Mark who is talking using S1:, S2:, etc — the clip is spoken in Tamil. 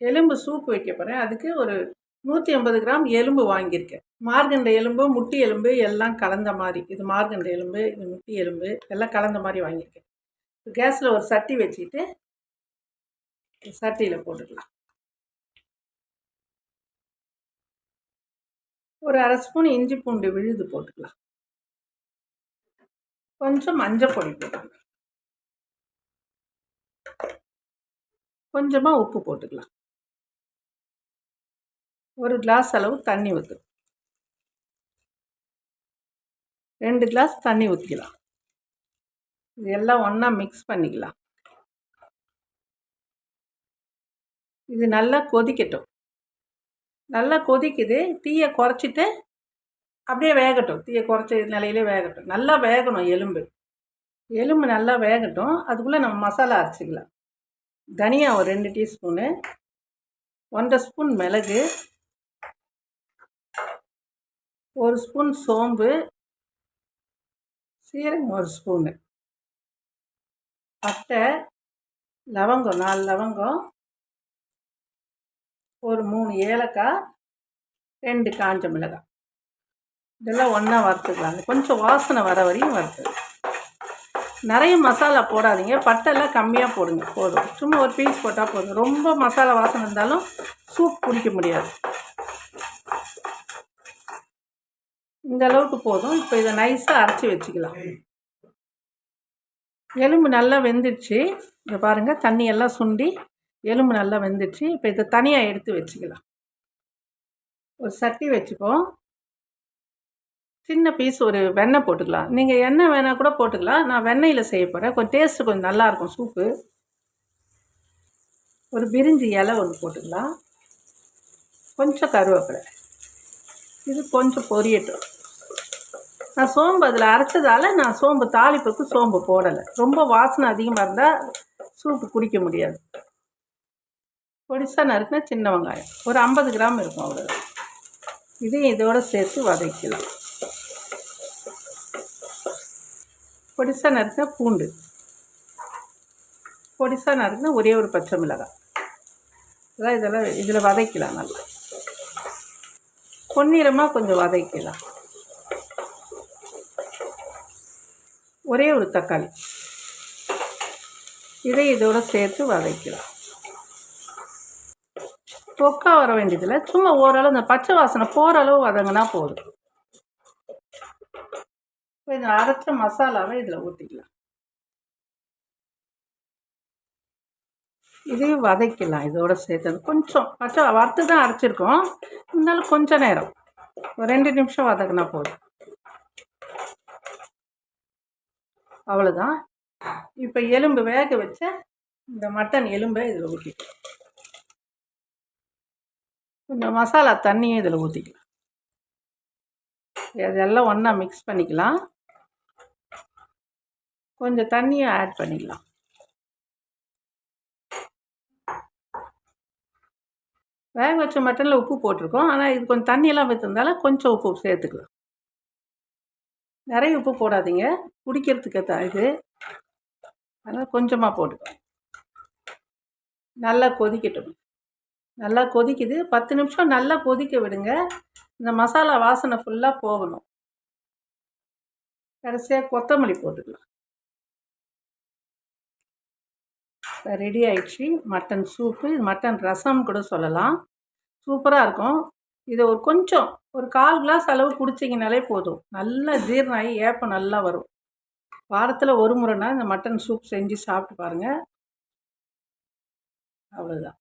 S1: எலும்பு சூப் வைக்க போகிறேன் அதுக்கு ஒரு நூற்றி ஐம்பது கிராம் எலும்பு வாங்கியிருக்கேன். மார்கண்ட எலும்பு முட்டி எலும்பு எல்லாம் கலந்த மாதிரி. இது மார்கண்ட எலும்பு இது முட்டி எலும்பு எல்லாம் கலந்த மாதிரி வாங்கியிருக்கேன். கேஸில் ஒரு சட்டி வச்சுக்கிட்டு சட்டியில் போட்டுக்கலாம். ஒரு அரை ஸ்பூன் இஞ்சி பூண்டு விழுது போட்டுக்கலாம். கொஞ்சம் மஞ்சள் பொடி போட்டுக்கலாம். கொஞ்சமாக உப்பு போட்டுக்கலாம். ஒரு கிளாஸ் அளவு தண்ணி ஊற்று ரெண்டு கிளாஸ் தண்ணி ஊற்றிக்கலாம் இது எல்லாம் ஒன்றா மிக்ஸ் பண்ணிக்கலாம். இது நல்லா கொதிக்கட்டும். நல்லா கொதிக்குது. தீயை குறைச்சிட்டு அப்படியே வேகட்டும். தீயை குறைச்ச நிலையிலே வேகட்டும். நல்லா வேகணும் எலும்பு. எலும்பு நல்லா வேகட்டும். அதுக்குள்ளே நம்ம மசாலா அரைச்சிக்கலாம். தனியா ஒரு ரெண்டு டீஸ்பூனு. ஒன்றரை ஸ்பூன் மிளகு. ஒரு ஸ்பூன் சோம்பு சீரகம் ஒரு ஸ்பூனு. பட்டை லவங்கம் நாலு லவங்கம் ஒரு மூணு ஏலக்காய் ரெண்டு காஞ்ச மிளகாய். இதெல்லாம் ஒன்றா வறுத்துக்கலாங்க. கொஞ்சம் வாசனை வர வரையும் வறுத்து. நிறைய மசாலா போடாதீங்க. பட்டெல்லாம் கம்மியாக போடுங்க. போதும். சும்மா ஒரு பீஸ் போட்டால் போதும். ரொம்ப மசாலா வாசனை இருந்தாலும் சூப் குடிக்க முடியாது. இந்த அளவுக்கு போதும். இப்போ இதை நைஸாக அரைச்சி வச்சுக்கலாம். எலும்பு நல்லா வெந்துடுச்சு. இதை பாருங்கள் தண்ணியெல்லாம் சுண்டி எலும்பு நல்லா வெந்துடுச்சு. இப்போ இதை தனியாக எடுத்து வச்சுக்கலாம். ஒரு சட்டி வச்சுப்போம். சின்ன பீஸ் ஒரு வெண்ணெய் போட்டுக்கலாம். நீங்கள் எண்ணெய் வேணால் கூட போட்டுக்கலாம். நான் வெண்ணெயில் செய்ய போகிறேன் கொஞ்சம் டேஸ்ட்டு கொஞ்சம் நல்லாயிருக்கும் சூப்பு ஒரு பிரிஞ்சி இலை ஒன்று போட்டுக்கலாம். கொஞ்சம் கருவேப்பிலை. இது கொஞ்சம் பொரியட்டும். நான் சோம்பு அதில் அரைச்சதால் நான் சோம்பு தாளிப்புக்கு சோம்பு போடலை. ரொம்ப வாசனை அதிகமாக இருந்தால் சூப்பு குடிக்க முடியாது. பொடிசாக நறுக்கினா சின்ன வெங்காயம். ஒரு ஐம்பது கிராம் இருக்கும் அவ்வளோ இதையும் இதோடு சேர்த்து வதக்கலாம். பொடிசாக நறுக்கினா பூண்டு. பொடிசாக நறுக்கினா ஒரே ஒரு பச்சை மிளகாய். அதான் இதெல்லாம் இதில் வதக்கலாம் நல்லா. பொன்னிறமாக கொஞ்சம் வதக்கலாம். ஒரே ஒரு தக்காளி. இதை இதோடு சேர்த்து வதக்கலாம் தொக்கா வர வேண்டியதில்லை. சும்மா ஓரளவு இந்த பச்சை வாசனை போகிற அளவு வதங்கினா போதும். இப்போ இந்த அரைச்ச மசாலாவை இதில் ஊற்றிக்கலாம் இதையும் வதக்கலாம் இதோட சேர்த்து கொஞ்சம். பச்சை வறுத்து தான் அரைச்சிருக்கோம். இருந்தாலும் கொஞ்சம் நேரம். ஒரு ரெண்டு நிமிஷம் வதக்கினா போதும். அவ்வளோதான் இப்போ எலும்பு வேக வச்ச இந்த மட்டன் எலும்பை இதில் ஊற்றிக்கலாம் கொஞ்சம் மசாலா தண்ணியும் இதில் ஊற்றிக்கலாம் இதெல்லாம் ஒன்றா மிக்ஸ் பண்ணிக்கலாம். கொஞ்சம் தண்ணியும் ஆட் பண்ணிக்கலாம். வேக வச்ச மட்டனில் உப்பு போட்டிருக்கோம். ஆனால் இது கொஞ்சம் தண்ணியெல்லாம் வைத்திருந்தால கொஞ்சம் உப்பு சேர்த்துக்கலாம். நிறைய உப்பு போடாதீங்க. குடிக்கிறதுக்கு தான் இது. அதனால் கொஞ்சமாக போட்டுக்கலாம் நல்லா கொதிக்கட்டும். நல்லா கொதிக்குது. பத்து நிமிஷம் நல்லா கொதிக்க விடுங்க. இந்த மசாலா வாசனை ஃபுல்லாக போகணும். கடைசியாக கொத்தமல்லி போட்டுக்கலாம். ரெடி ஆயிடுச்சு. மட்டன் சூப்பு மட்டன் ரசம் கூட சொல்லலாம். சூப்பராக இருக்கும். இதை ஒரு கொஞ்சம் ஒரு கால் கிளாஸ் அளவு குடிச்சிங்கனாலே போதும். நல்லா ஜீரணமாகி ஏப்பம் நல்லா வரும். வாரத்தில் ஒரு முறைனா இந்த மட்டன் சூப் செஞ்சு சாப்பிட்டு பாருங்கள் அவ்வளோதான்